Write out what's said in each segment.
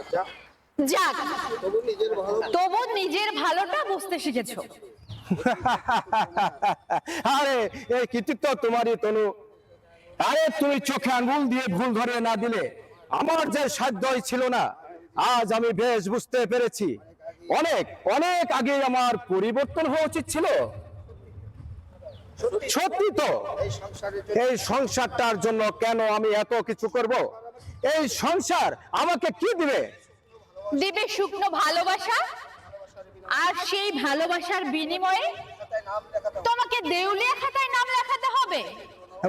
আচ্ছা। যাক তবু নিজের ভালোটা বুঝতে শিখেছো। আরে এই কৃতিত্ব তোমারই তনু। আরে তুমি চোখে আঙ্গুল দিয়ে ভুল ধরে না দিলে আমার যে সাধ্যই ছিল না আজ আমি বেশ বুঝতে পেরেছি। অনেক অনেক আগে আমার পরিবর্তন হওয়া উচিত ছিল। সত্যি। তো। এই এই সংসারটার জন্য কেন আমি এত কিছু করব? এই সংসার আমাকে কি দিবে? দিবে শুকনো ভালোবাসা আর সেই ভালোবাসার বিনিময়ে তোমাকে দেউলিয়া খাতায় নাম লেখাতে হবে।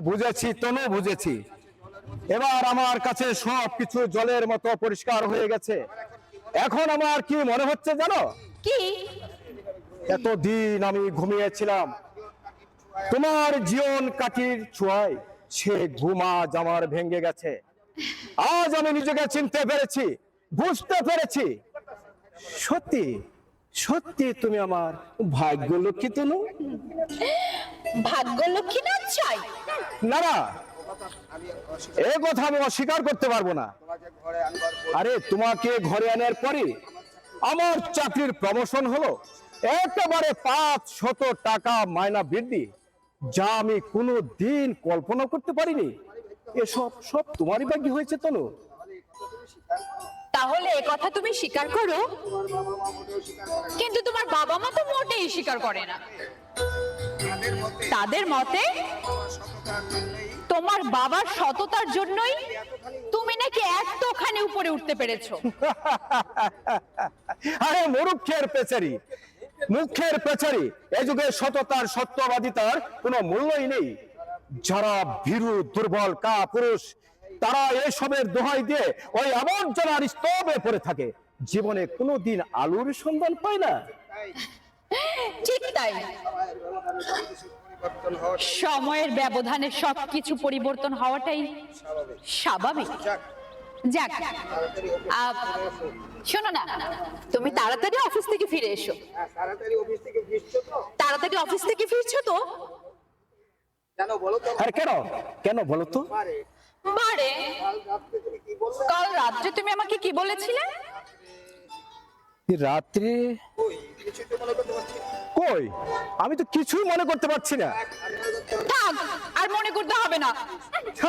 বুঝেছি তনু বুঝেছি। এবার আমার কাছে সব কিছু জলের মতো পরিষ্কার হয়ে গেছে। এখন আমার কি মনে হচ্ছে জানো? কি? এতদিন আমি ঘুমিয়েছিলাম। তোমার জীবন কাটির ছোঁয়ায় সে ঘুমা জামার ভেঙে গেছে। আজ আমি নিজেকে চিনতে পেরেছি বুঝতে পেরেছি। সত্যি সত্যি তুমি আমার ভাগ্য লক্ষ্মী তনু। ভাগ্য লক্ষ্মী না চাই? না না এ কথা আমি অস্বীকার করতে পারব না। আরে তোমাকে ঘরে আনার পরে আমার চাকরির প্রমোশন হলো। একেবারে পাঁচ শত টাকা মায়না বৃদ্ধি যা আমি কোনো দিন কল্পনা করতে পারিনি। এসব সব তোমারই ভাগ্য হয়েছে তনু তাহলে এ কথা তুমি স্বীকার করো। কিন্তু তোমার বাবা মা তো মোটেই স্বীকার করে না। তাদের মতে তোমার বাবার সততার জন্যই তুমি নাকি এতখানি উপরে উঠতে পেরেছ। আরে মরুক্ষের পেচারি মুখের পেচারি এ যুগে সততার সত্যবাদিতার কোনো মূল্যই নেই। যারা ভীরু দুর্বল কা পুরুষ তারা এসবের দোহাই দিয়ে ওই আবর্জনার স্তবে পড়ে থাকে। জীবনে কোনোদিন আলোর সন্ধান পায় না। ঠিক তাই। সময়ের ব্যবধানে সবকিছু পরিবর্তন হওয়াটাই স্বাভাবিক। স্বাভাবিক যাক শোনো না তুমি তাড়াতাড়ি অফিস থেকে ফিরে এসো। হ্যাঁ, তাড়াতাড়ি অফিস থেকে ফিরছো তো তাড়াতাড়ি অফিস থেকে ফিরছো তো কেন বলো তো আর কেন? কেন বলো তো? বারে কাল রাত্রে তুমি কি বললে? কাল রাত্রে তুমি আমাকে কি বলেছিলে? রাত্রে। কই? আমি তো কিছুই মনে করতে পারছি না। মনে থাক আর মনে করতে হবে না।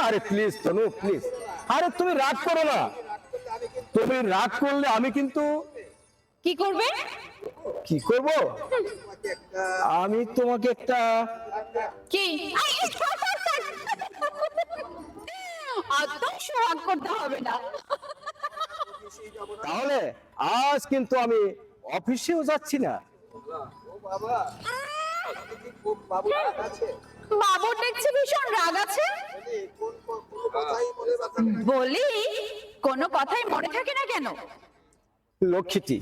আরে প্লিজ তনু প্লিজ আরে তুমি রাগ করো না। তুমি রাগ করলে আমি কিন্তু কি করবে? কি করব? আমি তোমাকে একটা কি? সোহাগ করতে হবে না। তাহলে আজ কিন্তু আমি অফিসেও যাচ্ছি না। রাগ বাবুর দেখছি ভীষণ রাগ আছে। মনে বলি কোনো কথাই মনে থাকে না কেন? লক্ষ্মীটি